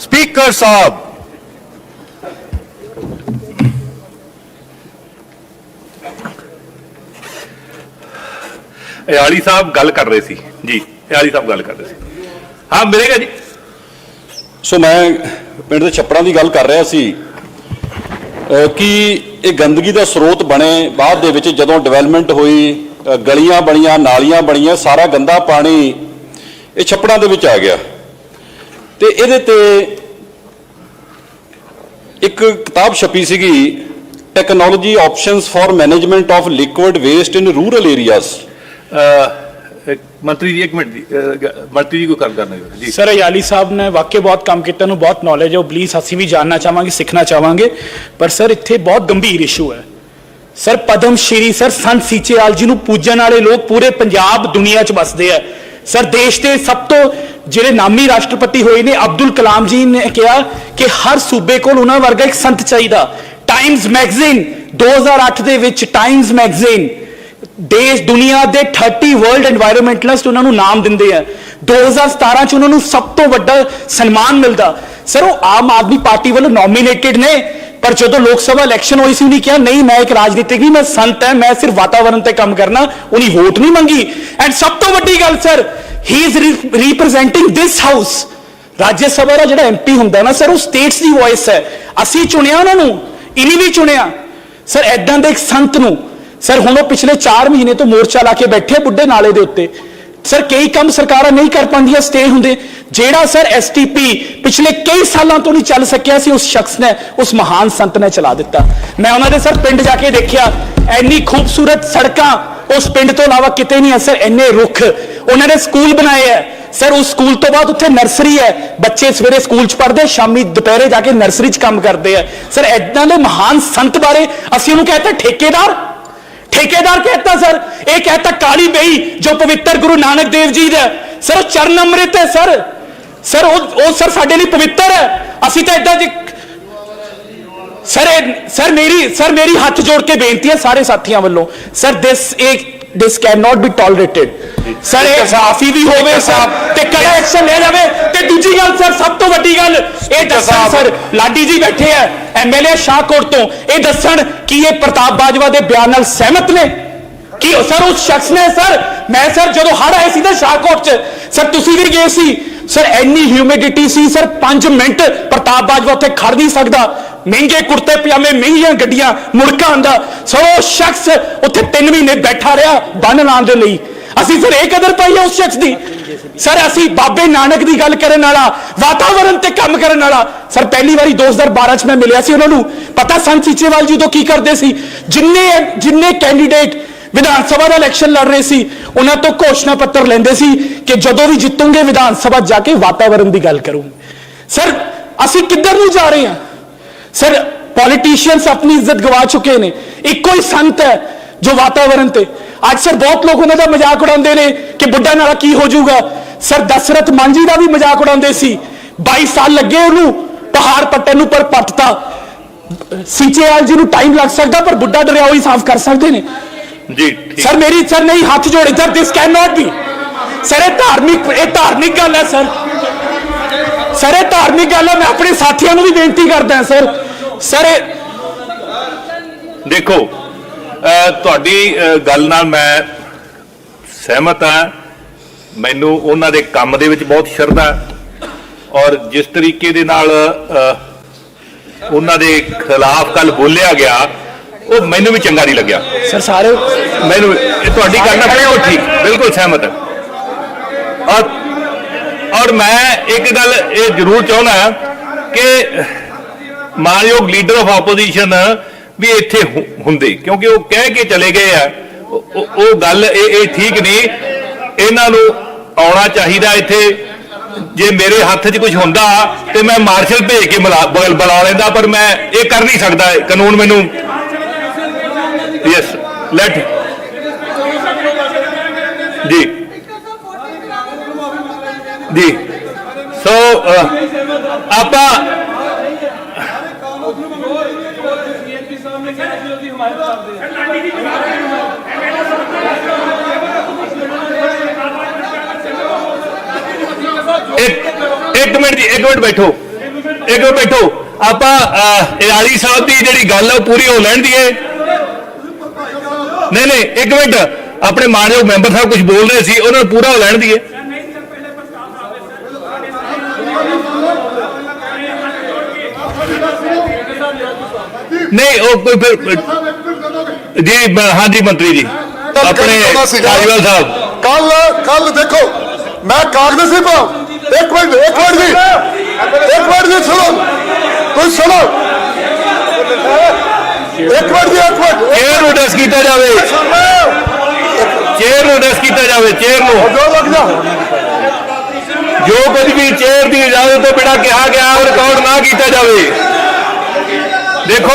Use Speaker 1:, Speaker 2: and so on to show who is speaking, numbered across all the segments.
Speaker 1: Speaker ਸਾਹਿਬ। ਆਲੀ ਸਾਹਿਬ ਗੱਲ ਕਰ ਰਹੇ ਸੀ। ਜੀ ਆਲੀ ਸਾਹਿਬ ਗੱਲ ਕਰ ਰਹੇ ਸੀ। ਹਾਂ ਮਿਲੇਗਾ ਜੀ।
Speaker 2: ਸੋ ਮੈਂ ਪਿੰਡ ਦੇ ਛੱਪੜਾਂ ਦੀ ਗੱਲ ਕਰ ਰਿਹਾ ਸੀ। ਕਿ ਇਹ ਗੰਦਗੀ ਦਾ ਸਰੋਤ ਬਣੇ ਬਾਅਦ ਦੇ ਵਿੱਚ ਜਦੋਂ ਡਿਵੈਲਪਮੈਂਟ ਹੋਈ ਗਲੀਆਂ ਬਣੀਆਂ ਨਾਲੀਆਂ ਬਣੀਆਂ ਸਾਰਾ ਗੰਦਾ ਪਾਣੀ ਇਹ ਛੱਪੜਾਂ ਦੇ ਵਿੱਚ ਆ ਗਿਆ। ਤੇ ਇਹਦੇ ਤੇ ਇੱਕ ਕਿਤਾਬ ਛਪੀ ਸੀਗੀ technology options for management of liquid waste in rural areas
Speaker 1: ਮੰਤਰੀ ਜੀ ਇੱਕ ਮਿੰਟ ਮੰਤਰੀ ਜੀ ਕੋਈ ਗੱਲ ਕਰਨਾ ਜੀ।
Speaker 3: ਸਰ ਅਯਾਲੀ ਸਾਹਿਬ ਨੇ ਵਾਕਈ ਬਹੁਤ ਕੰਮ ਕੀਤਾ ਨੂੰ ਬਹੁਤ ਨੌਲੇਜ ਹੈ ਉਹ ਪਲੀਜ਼ ਅਸੀਂ ਵੀ ਜਾਨਣਾ ਚਾਹਾਂਗੇ ਸਿੱਖਣਾ ਚਾਹਾਂਗੇ। ਪਰ ਸਰ ਇੱਥੇ ਬਹੁਤ ਗੰਭੀਰ ਇਸ਼ੂ ਹੈ। ਸਰ ਪਦਮ ਸ਼੍ਰੀ ਸਰ ਸੰਤ ਸੀਚੇਵਾਲ ਜੀ ਨੂੰ ਪੂਜਣ ਵਾਲੇ ਲੋਕ ਪੂਰੇ ਪੰਜਾਬ ਦੁਨੀਆ 'ਚ ਵਸਦੇ ਆ। ਸਰ ਦੇਸ਼ ਦੇ ਸਭ ਤੋਂ ਜਿਹੜੇ ਨਾਮੀ ਰਾਸ਼ਟਰਪਤੀ ਹੋਏ ਨੇ, ਅਬਦੁਲ ਕਲਾਮ ਜੀ ਨੇ ਕਿਹਾ ਕਿ ਹਰ ਸੂਬੇ ਕੋਲ ਉਹਨਾਂ ਵਰਗਾ ਇੱਕ ਸੰਤ ਚਾਹੀਦਾ। ਟਾਈਮਜ਼ ਮੈਗਜ਼ੀਨ 2008 ਦੇ ਵਿੱਚ ਟਾਈਮਜ਼ ਮੈਗਜ਼ੀਨ ਦੇਸ਼, ਦੁਨੀਆ ਦੇ 30 ਵਰਲਡ এনवायरमेंटਲਿਸਟ ਉਹਨਾਂ ਨੂੰ ਨਾਮ ਦਿੰਦੇ ਆ। 2017 ਚ ਉਹਨਾਂ ਨੂੰ ਸਭ ਤੋਂ ਵੱਡਾ ਸਨਮਾਨ ਮਿਲਦਾ। ਸਰ ਉਹ ਆਮ ਆਦਮੀ ਪਾਰਟੀ ਵੱਲੋਂ ਨੋਮੀਨੇਟਡ ਨੇ, ਪਰ ਜਦੋਂ ਲੋਕ ਸਭਾ ਇਲੈਕਸ਼ਨ ਹੋਈ ਸੀ, ਉਹਨੇ ਕਿਹਾ, ਨਹੀਂ, ਮੈਂ ਇੱਕ ਰਾਜਨੀਤਿਕ ਨਹੀਂ, ਮੈਂ ਸੰਤ ਹਾਂ, ਮੈਂ ਸਿਰਫ ਵਾਤਾਵਰਨ ਤੇ ਕੰਮ ਕਰਨਾ, ਉਹਨੇ ਵੋਟ ਨਹੀਂ ਮੰਗੀ। ਐਂਡ ਸਭ ਤੋਂ ਵੱਡੀ ਗੱਲ sir he is representing this house Raj Sabha ਦਾ ਜਿਹੜਾ ਐਮਪੀ ਹੁੰਦਾ ਨਾ ਸਰ ਉਹ ਸਟੇਟਸ ਦੀ ਵੌਇਸ ਹੈ। ਅਸੀਂ ਚੁਣਿਆ ਉਹਨਾਂ ਨੂੰ, ਇਨੀ ਵੀ ਚੁਣਿਆ। ਸਰ ਐਦਾਂ ਦੇ ਇੱਕ ਸੰਤ ਨੂੰ ਸਰ ਹੁਣ ਉਹ ਪਿਛਲੇ 4 ਮਹੀਨੇ ਤੋਂ ਮੋਰਚਾ ਲਾ ਕੇ ਬੈਠੇ ਬੁੱਢੇ ਨਾਲੇ ਦੇ ਉੱਤੇ। ਸਰ ਕਈ ਕੰਮ ਸਰਕਾਰਾਂ ਨਹੀਂ ਕਰ ਪਾਉਂਦੀਆਂ ਸਟੇ ਹੁੰਦੇ। ਜਿਹੜਾ ਸਰ ਐਸਟੀਪੀ ਪਿਛਲੇ ਕਈ ਸਾਲਾਂ ਤੋਂ ਨਹੀਂ ਚੱਲ ਸਕਿਆ ਸੀ, ਉਸ ਸ਼ਖਸ ਨੇ, ਉਸ ਮਹਾਨ ਸੰਤ ਨੇ ਚਲਾ ਦਿੱਤਾ। ਮੈਂ ਉਹਨਾਂ ਦੇ ਸਰ ਪਿੰਡ ਜਾ ਕੇ ਦੇਖਿਆ, ਐਨੀ ਖੂਬਸੂਰਤ ਸੜਕਾਂ ਉਸ ਪਿੰਡ ਤੋਂ ਇਲਾਵਾ ਕਿਤੇ ਨਹੀਂ ਹੈ ਸਰ, ਇੰਨੇ ਰੁੱਖ। ਉਹਨਾਂ ਨੇ ਸਕੂਲ ਬਣਾਏ ਹੈ। ਸਰ, ਉਸ ਸਕੂਲ ਤੋਂ ਬਾਅਦ ਉੱਥੇ ਨਰਸਰੀ ਹੈ। ਬੱਚੇ ਸਵੇਰੇ ਸਕੂਲ 'ਚ ਪੜ੍ਹਦੇ ਸ਼ਾਮੀ ਦੁਪਹਿਰੇ ਜਾ ਕੇ ਨਰਸਰੀ 'ਚ ਕੰਮ ਕਰਦੇ ਆ। ਸਰ ਐਦਾਂ ਦੇ ਮਹਾਨ ਸੰਤ ਬਾਰੇ ਅਸੀਂ ਉਹਨੂੰ ਕਹਿੰਦੇ ਠੇਕੇਦਾਰ। ਠੇਕੇਦਾਰ ਕਹਿੰਦਾ ਸਰ। ਇਹ ਕਹਿੰਦਾ ਕਾਲੀ ਬਈ, ਜੋ ਪਵਿੱਤਰ ਗੁਰੂ ਨਾਨਕ ਦੇਵ ਜੀ ਦਾ ਸਰ ਚਰਨ ਅੰਮ੍ਰਿਤ ਹੈ, ਸਰ। ਸਰ, ਉਹ ਸਰ ਸਾਡੇ ਲਈ ਪਵਿੱਤਰ ਹੈ। ਅਸੀਂ ਤਾਂ ਐਦਾਂ ਜੇ ਸਰ ਸਰ ਮੇਰੀ ਸਰ ਮੇਰੀ ਹੱਥ ਜੋੜ ਕੇ ਬੇਨਤੀ ਹੈ ਸਾਰੇ ਸਾਥੀਆਂ ਵੱਲੋਂ। ਸਰ ਦਿਸ ਇੱਕ this can not be tolerated sir ਇਹ ਸਾਫੀ ਵੀ ਹੋਵੇ ਸਰ ਤੇ ਕੜਾ ਐਕਸ਼ਨ ਲਿਆ ਜਾਵੇ। ਤੇ ਦੂਜੀ ਗੱਲ ਸਰ ਸਭ ਤੋਂ ਵੱਡੀ ਗੱਲ ਇਹ ਦੱਸਣ ਸਰ ਲਾਡੀ ਜੀ ਬੈਠੇ ਆ ਐਮਐਲਏ ਸ਼ਾਹਕੋਟ ਤੋਂ। ਇਹ ਦੱਸਣ ਕਿ ਇਹ ਪ੍ਰਤਾਪ ਬਾਜਵਾ ਦੇ ਬਿਆਨ ਨਾਲ ਸਹਿਮਤ ਨੇ? ਕਿ ਸਰ ਉਸ ਸ਼ਖਸ ਨੇ ਸਰ? ਮੈਂ ਸਰ ਜਦੋਂ ਹੜ ਆਏ ਸੀ ਨਾ ਸ਼ਾਹਕੋਟ ਚ ਸਰ ਤੁਸੀਂ ਵੀ ਗਏ ਸੀ। ਸਰ ਐਨੀ ਹਿਊਮਿਡਿਟੀ ਸੀ ਸਰ 5 ਮਿੰਟ ਪ੍ਰਤਾਪ ਬਾਜਵਾ ਉੱਥੇ ਖੜ ਨਹੀਂ ਸਕਦਾ। ਮਹਿੰਗੇ ਕੁੜਤੇ, ਪਜਾਮੇ, ਮਹਿੰਗੀਆਂ ਗੱਡੀਆਂ, ਮੁੜਕਾ ਆਂਦਾ ਸੋ ਸ਼ਖਸ ਉੱਥੇ 3 ਮਹੀਨੇ ਬੈਠਾ ਰਿਹਾ ਬੰਨ ਲਾਉਣ ਦੇ ਲਈ। ਅਸੀਂ ਫਿਰ ਇਹ ਕਦਰ ਪਾਈ ਹੈ ਉਸ ਸ਼ਖਸ ਦੀ। ਸਰ, ਅਸੀਂ ਬਾਬੇ ਨਾਨਕ ਦੀ ਗੱਲ ਕਰਨ ਵਾਲਾ ਵਾਤਾਵਰਣ ਤੇ ਕੰਮ ਕਰਨ ਵਾਲਾ। ਸਰ, ਪਹਿਲੀ ਵਾਰੀ 2012 ਚ ਮੈਂ ਮਿਲਿਆ ਸੀ ਉਹਨਾਂ ਨੂੰ। ਪਤਾ ਸੰਤ ਸੀਚੇਵਾਲ ਜੀ ਤੋਂ ਕੀ ਕਰਦੇ ਸੀ? ਜਿੰਨੇ ਜਿੰਨੇ ਕੈਂਡੀਡੇਟ ਵਿਧਾਨ ਸਭਾ ਦਾ ਇਲੈਕਸ਼ਨ ਲੜ ਰਹੇ ਸੀ, ਉਹਨਾਂ ਤੋਂ ਘੋਸ਼ਣਾ ਪੱਤਰ ਲੈਂਦੇ ਸੀ ਕਿ ਜਦੋਂ ਵੀ ਜਿੱਤੂਗੇ ਵਿਧਾਨ ਸਭਾ ਜਾ ਕੇ ਵਾਤਾਵਰਣ ਦੀ ਗੱਲ ਕਰੂੰਗੇ। ਸਰ, ਅਸੀਂ ਕਿੱਧਰ ਨੂੰ ਜਾ ਰਹੇ ਹਾਂ? ਸਰ ਪੋਲੀਟੀਸ਼ੀਅਨਸ ਆਪਣੀ ਇੱਜ਼ਤ ਗਵਾ ਚੁੱਕੇ ਨੇ ਇੱਕੋ ਹੀ ਸੰਤ ਹੈ ਜੋ ਵਾਤਾਵਰਣ ਤੇ ਅੱਜ ਸਰ ਬਹੁਤ ਲੋਕ ਉਹਨਾਂ ਦਾ ਮਜ਼ਾਕ ਉਡਾਉਂਦੇ ਨੇ ਕਿ ਬੁੱਢਾ ਨਾਲਾ ਕੀ ਹੋ ਜਾਊਗਾ ਸਰ ਦਸ਼ਰਥ ਮਾਂਜੀ ਦਾ ਵੀ ਮਜ਼ਾਕ ਉਡਾਉਂਦੇ ਸੀ 22 ਸਾਲ ਲੱਗੇ ਉਹਨੂੰ ਪਹਾੜ ਪੱਟਣ ਨੂੰ ਪਰ ਪੱਟਤਾ ਸਿੰਚੇਵਾਲ ਜੀ ਨੂੰ ਟਾਈਮ ਲੱਗ ਸਕਦਾ ਪਰ ਬੁੱਢਾ ਦਰਿਆ ਹੀ ਸਾਫ਼ ਕਰ ਸਕਦੇ ਨੇ
Speaker 1: ਜੀ
Speaker 3: ਸਰ ਮੇਰੀ ਸਰ ਨਹੀਂ ਹੱਥ ਜੋੜੇ sir this can not be sir ਇਹ ਧਾਰਮਿਕ ਇਹ ਧਾਰਮਿਕ ਗੱਲ ਹੈ ਸਰ ਸਰ ਇਹ ਧਾਰਮਿਕ ਗੱਲ ਹੈ ਮੈਂ ਆਪਣੇ ਸਾਥੀਆਂ ਨੂੰ ਵੀ ਬੇਨਤੀ ਕਰਦਾ ਸਰ ਸਰ
Speaker 1: ਦੇਖੋ ਤੁਹਾਡੀ ਗੱਲ ਨਾਲ ਮੈਂ ਸਹਿਮਤ ਹਾਂ। ਮੈਨੂੰ ਉਹਨਾਂ ਦੇ ਕੰਮ ਦੇ ਵਿੱਚ ਬਹੁਤ ਸ਼ਰਧਾ ਔਰ ਜਿਸ ਤਰੀਕੇ ਦੇ ਨਾਲ ਉਹਨਾਂ ਦੇ ਖਿਲਾਫ ਕੱਲ ਬੋਲਿਆ ਗਿਆ ਉਹ ਮੈਨੂੰ ਵੀ ਚੰਗਾ ਨਹੀਂ ਲੱਗਿਆ।
Speaker 3: ਸਰ ਸਾਰੇ
Speaker 1: ਮੈਨੂੰ ਇਹ ਤੁਹਾਡੀ ਗੱਲ ਨਾਲ ਬਿਲਕੁਲ ਠੀਕ ਬਿਲਕੁਲ ਸਹਿਮਤ ਹਾਂ। ਔਰ ਔਰ ਮੈਂ ਇੱਕ ਗੱਲ ਇਹ ਜ਼ਰੂਰ ਚਾਹੁੰਦਾ ਕਿ ਮਾਨਯੋਗ ਲੀਡਰ ਆਫ ਆਪੋਜੀਸ਼ਨ ਵੀ ਇੱਥੇ ਹੁੰਦੇ, ਕਿਉਂਕਿ ਉਹ ਕਹਿ ਕੇ ਚਲੇ ਗਏ ਆ। ਉਹ- ਗੱਲ ਇਹ ਇਹ ਠੀਕ ਨਹੀਂ। ਇਹਨਾਂ ਨੂੰ ਆਉਣਾ ਚਾਹੀਦਾ ਇੱਥੇ। ਜੇ ਮੇਰੇ ਹੱਥ 'ਚ ਕੁਝ ਹੁੰਦਾ ਤੇ ਮੈਂ ਮਾਰਸ਼ਲ ਭੇਜ ਕੇ ਬੁਲਾ ਬੁਲਾ ਲੈਂਦਾ, ਪਰ ਮੈਂ ਇਹ ਕਰ ਨਹੀਂ ਸਕਦਾ। ਕਾਨੂੰਨ ਮੈਨੂੰ ਯੈਸ ਲੈਟ ਜੀ। ਜੀ। ਸੋ ਆਪਾਂ ਇੱਕ ਇੱਕ ਮਿੰਟ ਜੀ ਇੱਕ ਮਿੰਟ ਬੈਠੋ। ਇੱਕ ਮਿੰਟ ਬੈਠੋ। ਆਪਾਂ ਇਰਾਲੀ ਸਾਹਿਬ ਦੀ ਜਿਹੜੀ ਗੱਲ ਹੈ ਉਹ ਪੂਰੀ ਹੋ ਲੈਣ ਦੀਏ। ਨਹੀਂ ਨਹੀਂ ਇੱਕ ਮਿੰਟ। ਆਪਣੇ ਮਾਨਯੋਗ ਮੈਂਬਰ ਸਾਹਿਬ ਕੁਝ ਬੋਲ ਰਹੇ ਸੀ ਉਹਨਾਂ ਨੂੰ ਪੂਰਾ ਹੋ ਲੈਣ ਦੀਏ। ਨਹੀਂ ਉਹ ਕੋਈ ਫਿਰ ਜੀ ਬ- ਹਾਂਜੀ ਮੰਤਰੀ ਜੀ ਆਪਣੇ ਧਾਰੀਵਾਲ ਸਾਹਿਬ
Speaker 4: ਕੱਲ ਕੱਲ ਦੇਖੋ ਮੈਂ ਕਾਗਜ਼ ਸੀ ਪਾ ਇੱਕ ਮਿੰਟ ਇੱਕ ਮਿੰਟ ਜੀ ਇੱਕ ਮਿੰਟ ਜੀ ਸੁਣੋ ਤੁਸੀਂ ਸੁਣੋ ਇੱਕ ਮਿੰਟ ਜੀ ਇੱਕ ਮਿੰਟ
Speaker 1: ਚੇਅਰ ਨੂੰ ਡਸ ਕੀਤਾ ਜਾਵੇ ਚੇਅਰ ਨੂੰ ਡਸ ਕੀਤਾ ਜਾਵੇ ਚੇਅਰ ਨੂੰ
Speaker 4: ਜੋ ਲੱਗ ਜਾ
Speaker 1: ਜੋ ਕੁਝ ਵੀ ਚੇਅਰ ਦੀ ਇਜਾਜ਼ਤ ਤੋਂ ਬਿਨਾਂ ਕਿਹਾ ਗਿਆ ਉਹ ਰਿਕਾਰਡ ਨਾ ਕੀਤਾ ਜਾਵੇ ਦੇਖੋ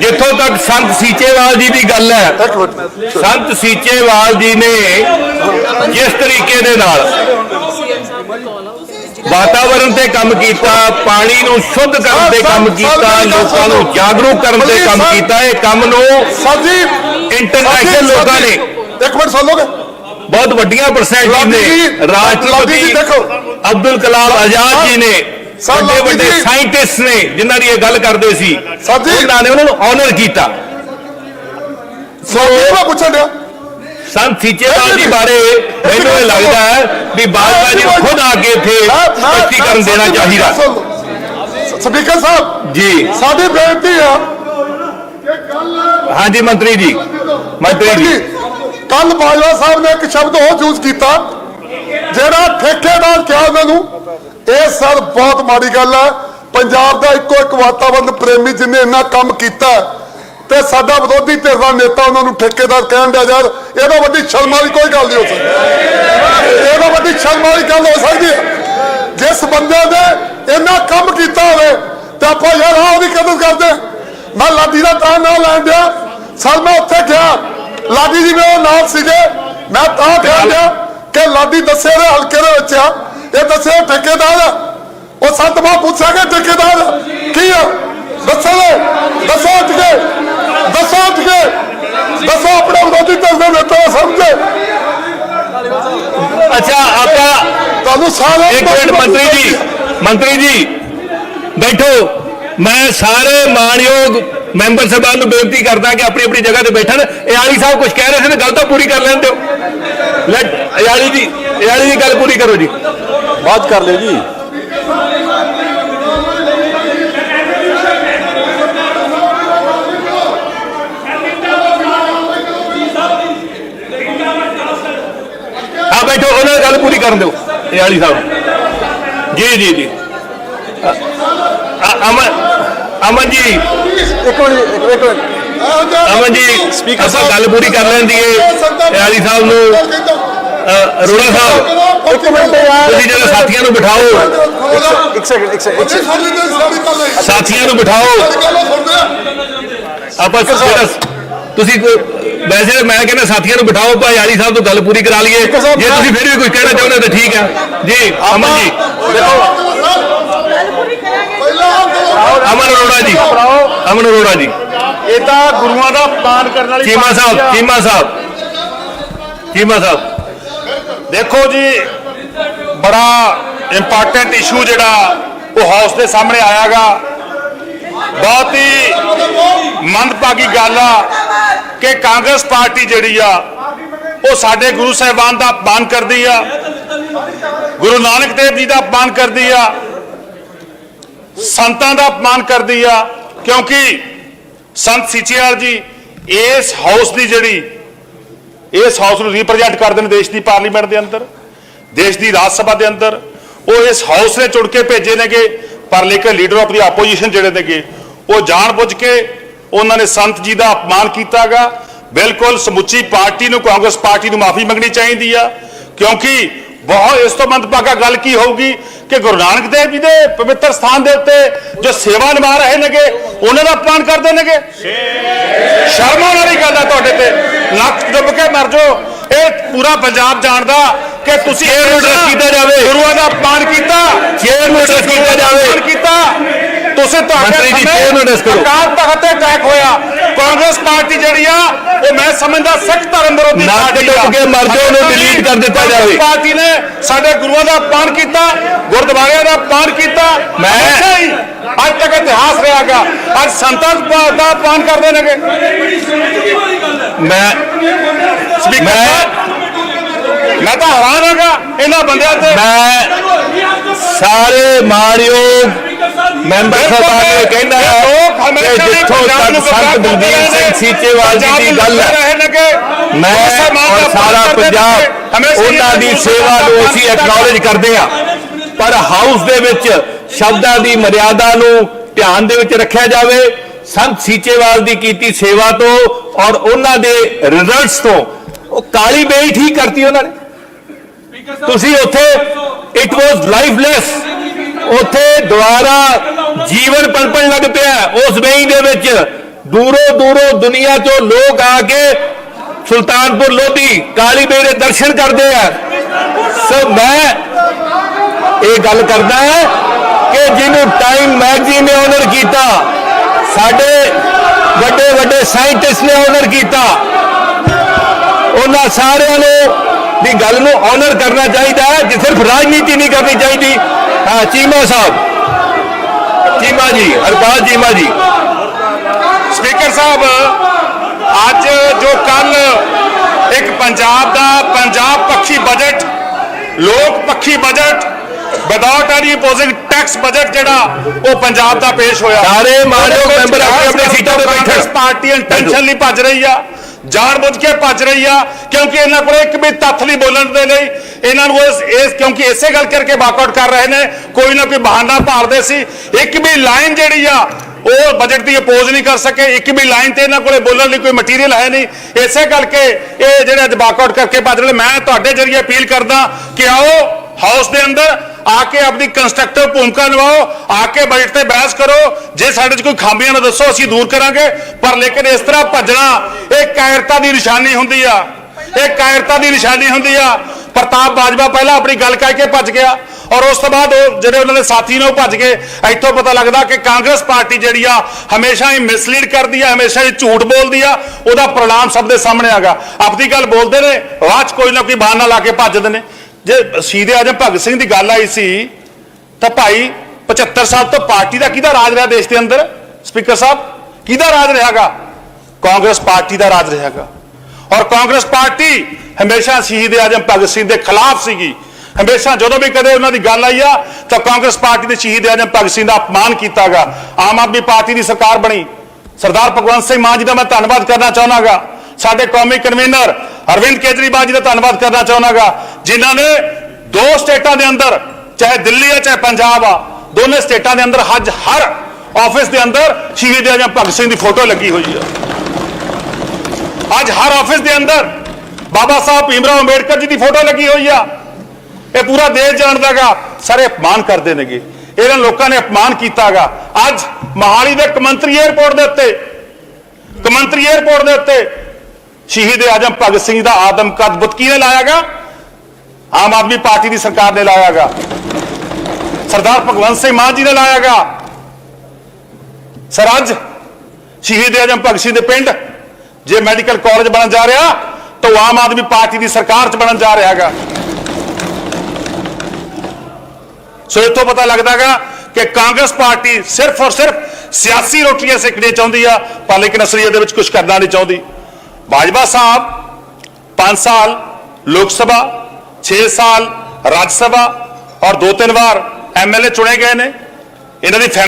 Speaker 1: ਜਿੱਥੋਂ ਤੱਕ ਸੰਤ ਸੀਚੇਵਾਲ ਜੀ ਦੀ ਗੱਲ ਹੈ ਸੰਤ ਸੀਚੇਵਾਲ ਜੀ ਨੇ ਜਿਸ ਤਰੀਕੇ ਦੇ ਨਾਲ ਵਾਤਾਵਰਣ ਤੇ ਕੰਮ ਕੀਤਾ ਪਾਣੀ ਨੂੰ ਸ਼ੁੱਧ ਕਰਨ ਤੇ ਕੰਮ ਕੀਤਾ ਲੋਕਾਂ ਨੂੰ ਜਾਗਰੂਕ ਕਰਨ ਤੇ ਕੰਮ ਕੀਤਾ ਇਹ ਕੰਮ ਨੂੰ ਇੰਟਰਨੈਸ਼ਨਲ ਲੋਕਾਂ ਨੇ
Speaker 4: ਇੱਕ ਮਿੰਟ ਸੁਣ ਲੋਗੇ?
Speaker 1: ਬਹੁਤ ਵੱਡੀਆਂ ਪਰਸੈਂਟੇਜ ਨੇ। ਰਾਸ਼ਟਰਪਤੀ। ਅਬਦੁਲ ਕਲਾਮ ਆਜ਼ਾਦ ਜੀ ਨੇ ਵੱਡੇ
Speaker 4: ਲਾਡੀ
Speaker 1: ਵੱਡੇ। ਸਾਇੰਟਿਸਟ ਨੇ ਜਿਨ੍ਹਾਂ ਦੀ ਇਹ ਗੱਲ ਕਰਦੇ ਸੀ। ਉਹਨਾਂ ਨੇ ਉਹਨਾਂ ਨੂੰ ਆਨਰ ਕੀਤਾ।
Speaker 4: ਜੀ ਮੈਂ ਪੁੱਛਣ ਡਿਆ?
Speaker 1: ਸੰਤ ਸੀਚੇਵਾਲ ਜੀ ਬਾਰੇ ਮੈਨੂੰ ਇਹ ਲੱਗਦਾ ਹੈ ਵੀ ਬਾਜਵਾ ਜੀ ਖੁਦ ਆ ਕੇ ਇੱਥੇ ਸਪਸ਼ਟੀਕਰਨ ਦੇਣਾ ਚਾਹੀਦਾ।
Speaker 4: ਸਪੀਕਰ ਸਾਹਿਬ।
Speaker 1: ਜੀ।
Speaker 4: ਸਾਡੀ ਬੇਨਤੀ ਆ।
Speaker 1: ਹਾਂਜੀ ਮੰਤਰੀ ਜੀ। ਮੰਤਰੀ ਜੀ।
Speaker 4: ਕੱਲ ਬਾਜਵਾ ਸਾਹਿਬ ਨੇ ਇੱਕ ਸ਼ਬਦ ਹੋਰ ਯੂਜ਼ ਕੀਤਾ ਜਿਹੜਾ ਠੇਕੇਦਾਰ ਕਿਹਾ ਉਹਨਾਂ ਨੂੰ ਇਹ ਸਰ ਬਹੁਤ ਮਾੜੀ ਗੱਲ ਹੈ ਪੰਜਾਬ ਦਾ ਇੱਕੋ ਇੱਕ ਵਾਤਾਵਰਨ ਪ੍ਰੇਮੀ ਜਿਹਨੇ ਇੰਨਾ ਕੰਮ ਕੀਤਾ ਤੇ ਸਾਡਾ ਵਿਰੋਧੀ ਧਿਰ ਦਾ ਨੇਤਾ ਉਹਨਾਂ ਨੂੰ ਠੇਕੇਦਾਰ ਕਹਿਣ ਦਾ ਯਾਰ, ਇਹਦਾ ਵੱਡੀ ਸ਼ਰਮ ਵਾਲੀ ਕੋਈ ਗੱਲ ਨਹੀਂ ਹੋ ਸਕਦੀ। ਇਹਦਾ ਵੱਡੀ ਸ਼ਰਮ ਵਾਲੀ ਗੱਲ ਹੋ ਸਕਦੀ ਹੈ। ਜਿਸ ਬੰਦੇ ਨੇ ਇੰਨਾ ਕੰਮ ਕੀਤਾ ਹੋਵੇ ਤੇ ਆਪਾਂ ਯਾਰ ਆਹ ਉਹਦੀ ਕਦਰ ਕਰਦੇ ਹਾਂ। ਮੈਂ ਲਾਡੀ ਦਾ ਤਾਂ ਨਾ ਲੈਣ ਦਿਆ ਸਰ, ਮੈਂ ਉੱਥੇ ਗਿਆ। ਲਾਡੀ ਜੀ ਮੇਰੇ ਨਾਲ ਸੀਗੇ। ਮੈਂ ਤਾਂ ਕਹਿ ਦਿਆ ਕਿ ਲਾਡੀ ਦੱਸੇ ਦੇ ਹਲਕੇ ਦੇ ਵਿੱਚ ਆ। ਇਹ ਦੱਸੇ ਠੇਕੇਦਾਰ। ਉਹ ਸੰਤ ਮਾ ਪੁੱਛਾਂਗੇ ਠੇਕੇਦਾਰ ਕੀ ਆ? ਦੱਸੋ ਦੱਸੋ ਉੱਠ ਕੇ ਦੱਸੋ ਉੱਠ ਕੇ ਦੱਸੋ ਆਪਣੇ ਵਿਰੋਧੀ ਧਿਰ ਦੇ ਨੇਤਾ ਸਮਝੇ।
Speaker 1: ਅੱਛਾ ਆਪਾਂ
Speaker 4: ਤੁਹਾਨੂੰ ਸਾਰੇ
Speaker 1: ਇੱਕ ਮਿੰਟ ਮੰਤਰੀ ਜੀ ਮੰਤਰੀ ਜੀ ਬੈਠੋ। ਮੈਂ ਸਾਰੇ ਮਾਨਯੋਗ ਮੈਂਬਰ ਸਾਹਿਬਾਨ ਨੂੰ ਬੇਨਤੀ ਕਰਦਾ ਕਿ ਆਪਣੀ ਆਪਣੀ ਜਗ੍ਹਾ ਤੇ ਬੈਠਣ। ਇਆਲੀ ਸਾਹਿਬ ਕੁਝ ਕਹਿ ਰਹੇ ਸੀ ਤੇ ਗੱਲ ਤਾਂ ਪੂਰੀ ਕਰ ਲੈਣ ਦਿਓ। ਲੈ ਇਆਲੀ ਜੀ ਇਆਲੀ ਦੀ ਗੱਲ ਪੂਰੀ ਕਰੋ ਜੀ।
Speaker 2: ਬਾਤ ਕਰ ਲਿਓ ਜੀ।
Speaker 1: ਆ ਬੈਠੋ ਉਹਨਾਂ ਦੀ ਗੱਲ ਪੂਰੀ ਕਰਨ ਦਿਓ ਇਆਲੀ ਸਾਹਿਬ। ਜੀ ਜੀ ਜੀ। ਅਮਨ ਅਮਨ ਜੀ।
Speaker 4: ਇੱਕ ਮਿੰਟ ਇੱਕ ਮਿੰਟ
Speaker 1: ਅਮਨ ਜੀ ਆਪਾਂ ਗੱਲ ਪੂਰੀ ਕਰ ਲੈਣ ਦੀਏ ਇਆਲੀ ਸਾਹਿਬ ਨੂੰ ਅਰੋੜਾ ਸਾਹਿਬ
Speaker 4: ਇੱਕ ਮਿੰਟ ਯਾਰ
Speaker 1: ਤੁਸੀਂ ਜਿਹੜੇ ਸਾਥੀਆਂ ਨੂੰ ਬਿਠਾਓ।
Speaker 4: ਇੱਕ ਸੈਕਿੰਡ ਇੱਕ ਸੈਕਿੰਡ
Speaker 1: ਸਾਥੀਆਂ ਨੂੰ ਬਿਠਾਓ। ਆਪਾਂ ਜਿਹੜਾ ਤੁਸੀਂ ਵੈਸੇ ਮੈਂ ਕਹਿੰਦਾ ਸਾਥੀਆਂ ਨੂੰ ਬਿਠਾਓ ਭਾਈ ਆਲੀ ਸਾਹਿਬ ਤੋਂ ਗੱਲ ਪੂਰੀ ਕਰਾ ਲਈਏ। ਜੇ ਤੁਸੀਂ ਫਿਰ ਵੀ ਕੁਝ ਕਹਿਣਾ ਚਾਹੁੰਦੇ ਤਾਂ ਠੀਕ ਹੈ। ਜੀ ਅਮਨ ਜੀ।
Speaker 4: ਪਹਿਲਾਂ
Speaker 1: ਅਮਨ ਅਰੋੜਾ ਜੀ। ਅਮਨ ਅਰੋੜਾ ਜੀ।
Speaker 5: ਇਹ ਤਾਂ ਗੁਰੂਆਂ ਦਾ ਅਪਮਾਨ ਕਰਨ ਵਾਲੀ
Speaker 1: ਚੀਮਾ ਸਾਹਿਬ। ਚੀਮਾ ਸਾਹਿਬ। ਚੀਮਾ ਸਾਹਿਬ।
Speaker 5: ਦੇਖੋ ਜੀ, ਬੜਾ ਇੰਪੋਰਟੈਂਟ ਇਸ਼ੂ ਜਿਹੜਾ ਉਹ ਹਾਊਸ ਦੇ ਸਾਹਮਣੇ ਆਇਆਗਾ। ਬਹੁਤ ਹੀ ਮੰਦਭਾਗੀ ਗੱਲ ਆ ਕਿ ਕਾਂਗਰਸ ਪਾਰਟੀ ਜਿਹੜੀ ਆ, ਉਹ ਸਾਡੇ ਗੁਰੂ ਸਾਹਿਬਾਨ ਦਾ ਅਪਮਾਨ ਕਰਦੀ ਆ, ਗੁਰੂ ਨਾਨਕ ਦੇਵ ਜੀ ਦਾ ਅਪਮਾਨ ਕਰਦੀ ਆ, ਸੰਤਾਂ ਦਾ ਅਪਮਾਨ ਕਰਦੀ ਆ, ਕਿਉਂਕਿ ਸੰਤ ਸਿਚਿਆਲ ਜੀ, ਇਸ ਹਾਊਸ ਦੀ ਜਿਹੜੀ ਇਸ ਹਾਊਸ ਨੂੰ ਰਿਪਰੈਜ਼ੈਂਟ ਕਰਦੇ ਨੇ ਦੇਸ਼ ਦੀ ਪਾਰਲੀਮੈਂਟ ਦੇ ਅੰਦਰ, ਦੇਸ਼ ਦੀ ਰਾਜ ਸਭਾ ਦੇ ਅੰਦਰ। ਉਹ ਇਸ ਹਾਊਸ ਨੇ ਚੁਣ ਕੇ ਭੇਜੇ ਨੇਗੇ, ਪਰ ਲੇਕਿਨ ਲੀਡਰ ਆਫ ਦੀ ਆਪੋਜੀਸ਼ਨ ਜਿਹੜੇ ਨੇਗੇ, ਉਹ ਜਾਣ ਬੁੱਝ ਕੇ ਉਹਨਾਂ ਨੇ ਸੰਤ ਜੀ ਦਾ ਅਪਮਾਨ ਕੀਤਾਗਾ ਬਿਲਕੁਲ ਸਮੁੱਚੀ ਪਾਰਟੀ ਨੂੰ, ਕਾਂਗਰਸ ਪਾਰਟੀ ਨੂੰ ਮਾਫੀ ਮੰਗਣੀ ਚਾਹੀਦੀ ਆ, ਕਿਉਂਕਿ ਬਹੁਤ ਇਸ ਤੋਂ ਮੰਦਭਾਗਾ ਗੱਲ ਕੀ ਹੋਊਗੀ? ਕਿ ਗੁਰੂ ਨਾਨਕ ਦੇਵ ਜੀ ਦੇ ਪਵਿੱਤਰ ਸਥਾਨ ਦੇ ਉੱਤੇ ਜੋ ਸੇਵਾ ਨਿਭਾ ਰਹੇ ਨੇਗੇ ਉਹਨਾਂ ਦਾ ਅਪਮਾਨ ਕਰਦੇ ਨੇਗੇ ਸ਼ਰਮ ਆਉਣ ਵਾਲੀ ਗੱਲ ਆ ਤੁਹਾਡੇ ਤੇ ਲੱਕ ਡੁੱਬ ਕੇ ਮਰ ਜਾਓ ਇਹ ਪੂਰਾ ਪੰਜਾਬ ਜਾਣਦਾ ਕਿ ਤੁਸੀਂ
Speaker 1: ਨੂੰ address ਕੀਤਾ ਜਾਵੇ।
Speaker 5: ਗੁਰੂਆਂ ਦਾ ਅਪਮਾਨ ਕੀਤਾ
Speaker 1: ਨੂੰ address ਕੀਤਾ ਜਾਵੇ।
Speaker 5: ਕੀਤਾ ਉਸੇ ਤੁਹਾਡੇ
Speaker 1: ਮੰਤਰੀ ਜੀ, ਫੇਰ notice ਕਰੋ।
Speaker 5: ਅਕਾਲ ਤਖਤ ਤੇ ਅਟੈਕ ਹੋਇਆ ਕਾਂਗਰਸ ਪਾਰਟੀ ਜਿਹੜੀ ਆ ਉਹ ਮੈਂ ਸਮਝਦਾ ਸਿੱਖ ਧਰਮ ਵਿਰੋਧੀ ਪਾਰਟੀ ਆ।
Speaker 1: ਕੇ ਮਰ ਜਾਓ, ਉਹਨੂੰ delete ਕਰ ਦਿੱਤਾ ਜਾਵੇ।
Speaker 5: ਪਾਰਟੀ ਨੇ ਸਾਡੇ ਗੁਰੂਆਂ ਦਾ ਅਪਮਾਨ ਕੀਤਾ ਗੁਰਦੁਆਰਿਆਂ ਦਾ ਅਪਮਾਨ ਕੀਤਾ
Speaker 1: ਮੈਂ-
Speaker 5: ਅੱਜ ਤੱਕ ਇਤਿਹਾਸ ਰਿਹਾਗਾ ਅੱਜ ਸੰਤਾਂ ਦਾ ਅਪਮਾਨ ਕਰਦੇ ਨੇਗੇ
Speaker 1: ਮੈਂ
Speaker 5: ਸਪੀਕਰ
Speaker 1: ਮੈਂ-
Speaker 5: ਤਾਂ ਹੈਰਾਨ ਹਾਂਗਾ ਇਹਨਾਂ ਬੰਦਿਆਂ ਤੇ
Speaker 1: ਮੈਂ ਸਾਰੇ ਮਾਣਯੋਗ ਮੈਂਬਰ ਸਾਹਿਬਾਨ ਨੂੰ ਕਹਿੰਦਾ ਹੈ ਕਿ ਜਿੱਥੋਂ
Speaker 5: ਪੰਜਾਬ ਨੂੰ
Speaker 1: ਤੱਕ ਸੰਤ
Speaker 5: ਕਰਦੇ
Speaker 1: ਸਿੰਘ। ਸੀਚੇਵਾਲ ਜੀ ਦੀ ਗੱਲ ਹੈ। ਮੈਂ ਔਰ ਸਾਰਾ ਪੰਜਾਬ ਉਹਨਾਂ ਦੀ ਸੇਵਾ ਨੂੰ ਅਸੀਂ ਐਕਨੋਲਜ ਕਰਦੇ ਹਾਂ। ਪਰ ਹਾਊਸ ਦੇ ਵਿੱਚ ਸ਼ਬਦਾਂ ਦੀ ਮਰਿਆਦਾ ਨੂੰ ਧਿਆਨ ਦੇ ਵਿੱਚ ਰੱਖਿਆ ਜਾਵੇ। ਸੰਤ ਸੀਚੇਵਾਲ ਦੀ ਕੀਤੀ ਸੇਵਾ ਤੋਂ ਔਰ ਉਹਨਾਂ ਦੇ ਰਿਜ਼ਲਟਸ ਤੋਂ। ਉਹ ਕਾਲੀ ਬੇਈ ਠੀਕ ਕਰਤੀ ਉਹਨਾਂ ਨੇ। ਤੁਸੀਂ ਉੱਥੇ ਇਟ ਵਾਸ ਲਾਈਫਲੈਸ ਉੱਥੇ ਦੁਆਰਾ ਜੀਵਨ ਪਲਪਣ ਲੱਗ ਪਿਆ ਉਸ ਵੇਈ ਦੇ ਵਿੱਚ। ਦੂਰੋਂ ਦੂਰੋਂ ਦੁਨੀਆ ਤੋਂ ਲੋਕ ਆ ਕੇ ਸੁਲਤਾਨਪੁਰ ਲੋਧੀ, ਕਾਲੀ ਬੇਈ ਦੇ ਦਰਸ਼ਨ ਕਰਦੇ ਆ। ਸੋ ਮੈਂ ਇਹ ਗੱਲ ਕਰਦਾ ਹੈ ਕਿ ਜਿਹਨੂੰ ਟਾਈਮ ਮੈਗਜ਼ੀਨ ਨੇ ਆਨਰ ਕੀਤਾ, ਸਾਡੇ ਵੱਡੇ ਵੱਡੇ ਸਾਇੰਟਿਸਟ ਨੇ ਆਨਰ ਕੀਤਾ, ਉਹਨਾਂ ਸਾਰਿਆਂ ਨੂੰ ਦੀ ਗੱਲ ਨੂੰ ਆਨਰ ਕਰਨਾ ਚਾਹੀਦਾ ਹੈ, ਕਿ ਸਿਰਫ ਰਾਜਨੀਤੀ ਨਹੀਂ ਕਰਨੀ ਚਾਹੀਦੀ। ਹਾਂ ਚੀਮਾ ਸਾਹਿਬ। ਚੀਮਾ ਜੀ ਹਰਪਾਲ ਚੀਮਾ ਜੀ।
Speaker 5: ਸਪੀਕਰ ਸਾਹਿਬ ਅੱਜ ਜੋ ਕੱਲ ਇੱਕ ਪੰਜਾਬ ਦਾ ਪੰਜਾਬ ਪੱਖੀ ਬਜਟ ਲੋਕ ਪੱਖੀ budget without any opposing tax budget ਜਿਹੜਾ ਉਹ ਪੰਜਾਬ ਦਾ ਪੇਸ਼ ਹੋਇਆ।
Speaker 1: ਸਾਰੇ
Speaker 5: ਵਿੱਚ
Speaker 1: ਮੈਂਬਰ ਆਪਣੀ ਸੀਟਾਂ ਤੇ ਬੈਠੇ।
Speaker 5: ਕਾਂਗਰਸ ਪਾਰਟੀ ਇੰਟੈਂਸ਼ਨਲੀ ਭੱਜ ਰਹੀ ਆ। ਜਾਣ ਬੁੱਝ ਕੇ ਭੱਜ ਰਹੀ ਆ ਕਿਉਂਕਿ ਇਹਨਾਂ ਕੋਲ ਇੱਕ ਵੀ ਤੱਥ ਨਹੀਂ ਬੋਲਣ ਦੇ ਲਈ। ਇਹਨਾਂ ਨੂੰ ਇਸ ਇਸ ਕਿਉਂਕਿ ਇਸੇ ਗੱਲ ਕਰਕੇ ਵਾਕਆਊਟ ਕਰ ਰਹੇ ਨੇ ਕੋਈ ਨਾ ਕੋਈ ਬਹਾਨਾ ਭਾਲਦੇ ਸੀ। ਇੱਕ ਵੀ ਲਾਈਨ ਜਿਹੜੀ ਆ ਉਹ ਬਜਟ ਦੀ ਅਪੋਜ਼ ਨਹੀਂ ਕਰ ਸਕੇ। ਇੱਕ ਵੀ ਲਾਈਨ ਤੇ ਇਹਨਾਂ ਕੋਲੇ ਬੋਲਣ ਲਈ ਕੋਈ ਮਟੀਰੀਅਲ ਹੈ ਨਹੀਂ। ਇਸੇ ਕਰਕੇ ਇਹ ਜਿਹੜੇ ਅੱਜ ਵਾਕਆਊਟ ਕਰਕੇ ਭੱਜ ਰਹੇ ਨੇ, ਮੈਂ ਤੁਹਾਡੇ ਜਰੀਏ ਅਪੀਲ ਕਰਦਾ ਕਿ ਆਓ ਹਾਊਸ ਦੇ ਅੰਦਰ ਆ ਕੇ ਆਪਣੀ ਕੰਸਟਰਕਟਿਵ ਭੂਮਿਕਾ ਨਿਭਾਓ ਆ ਕੇ ਬਜਟ ਤੇ ਬਹਿਸ ਕਰੋ। ਜੇ ਸਾਡੇ 'ਚ ਕੋਈ ਖਾਮੀਆਂ ਨਾ ਦੱਸੋ, ਅਸੀਂ ਦੂਰ ਕਰਾਂਗੇ। ਪਰ ਲੇਕਿਨ ਇਸ ਤਰ੍ਹਾਂ ਭੱਜਣਾ, ਇਹ ਕਾਇਰਤਾ ਦੀ ਨਿਸ਼ਾਨੀ ਹੁੰਦੀ ਆ। ਇਹ ਕਾਇਰਤਾ ਦੀ ਨਿਸ਼ਾਨੀ ਹੁੰਦੀ ਆ। ਪ੍ਰਤਾਪ ਬਾਜਵਾ ਪਹਿਲਾਂ ਆਪਣੀ ਗੱਲ ਕਹਿ ਕੇ ਭੱਜ ਗਿਆ ਔਰ ਉਸ ਤੋਂ ਬਾਅਦ ਉਹ ਜਿਹੜੇ ਉਹਨਾਂ ਦੇ ਸਾਥੀ ਨੇ ਉਹ ਭੱਜ ਗਏ। ਇੱਥੋਂ ਪਤਾ ਲੱਗਦਾ ਕਿ ਕਾਂਗਰਸ ਪਾਰਟੀ ਜਿਹੜੀ ਆ, ਹਮੇਸ਼ਾ ਹੀ ਮਿਸਲੀਡ ਕਰਦੀ ਆ, ਹਮੇਸ਼ਾ ਹੀ ਝੂਠ ਬੋਲਦੀ ਆ। ਉਹਦਾ ਪ੍ਰਣਾਮ ਸਭ ਦੇ ਸਾਹਮਣੇ ਆਗਾ ਆਪਦੀ ਗੱਲ ਬੋਲਦੇ ਨੇ, ਬਾਅਦ 'ਚ ਕੋਈ ਨਾ ਕੋਈ ਬਹਾਨਾ ਲਾ ਕੇ ਭੱਜਦੇ ਨੇ। ਜੇ ਸ਼ਹੀਦ ਆਜਮ ਭਗਤ ਸਿੰਘ ਦੀ ਗੱਲ ਆਈ ਸੀ, ਤਾਂ ਭਾਈ 75 ਸਾਲ ਤੋਂ ਪਾਰਟੀ ਦਾ ਕਿਹਦਾ ਰਾਜ ਰਿਹਾ ਦੇਸ਼ ਦੇ ਅੰਦਰ? ਸਪੀਕਰ ਸਾਹਿਬ, ਕਿਹਦਾ ਰਾਜ ਰਿਹਾਗਾ? ਕਾਂਗਰਸ ਪਾਰਟੀ ਦਾ ਰਾਜ ਰਿਹਾਗਾ। ਔਰ ਕਾਂਗਰਸ ਪਾਰਟੀ ਹਮੇਸ਼ਾ ਸ਼ਹੀਦ ਆਜਮ ਭਗਤ ਸਿੰਘ ਦੇ ਖਿਲਾਫ ਸੀਗੀ। ਹਮੇਸ਼ਾ ਜਦੋਂ ਵੀ ਕਦੇ ਉਹਨਾਂ ਦੀ ਗੱਲ ਆਈ ਆ, ਤਾਂ ਕਾਂਗਰਸ ਪਾਰਟੀ ਦੇ ਸ਼ਹੀਦ ਆਜਮ ਭਗਤ ਸਿੰਘ ਦਾ ਅਪਮਾਨ ਕੀਤਾਗਾ। ਆਮ ਆਦਮੀ ਪਾਰਟੀ ਦੀ ਸਰਕਾਰ ਬਣੀ। ਸਰਦਾਰ ਭਗਵੰਤ ਸਿੰਘ ਮਾਨ ਜੀ ਦਾ ਮੈਂ ਧੰਨਵਾਦ ਕਰਨਾ ਚਾਹੁੰਦਾਗਾ ਸਾਡੇ ਕੌਮੀ ਕਨਵੀਨਰ ਅਰਵਿੰਦ ਕੇਜਰੀਵਾਲ ਜੀ ਦਾ ਧੰਨਵਾਦ ਕਰਨਾ ਚਾਹੁੰਦਾਗਾ ਜਿਨ੍ਹਾਂ ਨੇ ਦੋ ਸਟੇਟਾਂ ਦੇ ਅੰਦਰ, ਚਾਹੇ ਦਿੱਲੀ ਆ, ਚਾਹੇ ਪੰਜਾਬ ਆ, ਦੋਨੇ ਸਟੇਟਾਂ ਦੇ ਅੰਦਰ ਅੱਜ ਹਰ ਆਫਿਸ ਦੇ ਅੰਦਰ ਸ਼ਹੀਦ ਆਜਮ ਭਗਤ ਸਿੰਘ ਦੀ ਫੋਟੋ ਲੱਗੀ ਹੋਈ ਆ। ਅੱਜ ਹਰ ਆਫਿਸ ਦੇ ਅੰਦਰ ਬਾਬਾ ਸਾਹਿਬ ਭੀਮਰਾਓ ਅੰਬੇਡਕਰ ਜੀ ਦੀ ਫੋਟੋ ਲੱਗੀ ਹੋਈ ਆ। ਇਹ ਪੂਰਾ ਦੇਸ਼ ਜਾਣਦਾਗਾ, ਸਾਰੇ ਅਪਮਾਨ ਕਰਦੇ ਨੇਗੇ। ਇਹਨਾਂ ਲੋਕਾਂ ਨੇ ਅਪਮਾਨ ਕੀਤਾਗਾ। ਅੱਜ ਮਹਾਲੀ ਦੇ ਕਮੰਤਰੀ 에ਅਰਪੋਰਟ ਦੇ ਉੱਤੇ ਕਮੰਤਰੀ 에ਅਰਪੋਰਟ ਦੇ ਉੱਤੇ ਸ਼ਹੀਦ ਆਜਮ ਭਗਤ ਸਿੰਘ ਦਾ ਆਦਮ ਕਦ ਬੁੱਤ ਕਿਹਨੇ ਲਾਇਆਗਾ? ਆਮ ਆਦਮੀ ਪਾਰਟੀ ਦੀ ਸਰਕਾਰ ਨੇ ਲਾਇਆਗਾ। ਸਰਦਾਰ ਭਗਵੰਤ ਸਿੰਘ ਮਾਨ ਜੀ ਨੇ ਲਾਇਆਗਾ। ਸਰ, ਅੱਜ ਸ਼ਹੀਦ ਆਜਮ ਭਗਤ ਸਿੰਘ ਦੇ ਪਿੰਡ, ਜੇ ਮੈਡੀਕਲ ਕਾਲਜ ਬਣਨ ਜਾ ਰਿਹਾ, ਤਾਂ ਉਹ ਆਮ ਆਦਮੀ ਪਾਰਟੀ ਦੀ ਸਰਕਾਰ 'ਚ ਬਣਨ ਜਾ ਰਿਹਾ ਹੈਗਾ ਸੋ ਇੱਥੋਂ ਪਤਾ ਲੱਗਦਾਗਾ ਕਿ ਕਾਂਗਰਸ ਪਾਰਟੀ ਸਿਰਫ ਔਰ ਸਿਰਫ ਸਿਆਸੀ ਰੋਟੀਆਂ ਸੇਕਣੀਆਂ ਚਾਹੁੰਦੀ ਆ, ਪਰ ਲੇਕਿਨ ਅਸਲੀਅਤ ਦੇ ਵਿੱਚ ਕੁਝ ਕਰਨਾ ਨਹੀਂ ਚਾਹੁੰਦੀ। ਬਾਜਵਾ ਸਾਹਿਬ 5 ਸਾਲ, ਲੋਕ ਸਭਾ 6 ਸਾਲ, ਰਾਜ ਸਭਾ ਔਰ ਦੋ ਤਿੰਨ ਵਾਰ ਐਮਐਲਏ ਚੁਣੇ ਗਏ ਨੇ। ਇਹਨਾਂ ਦੀ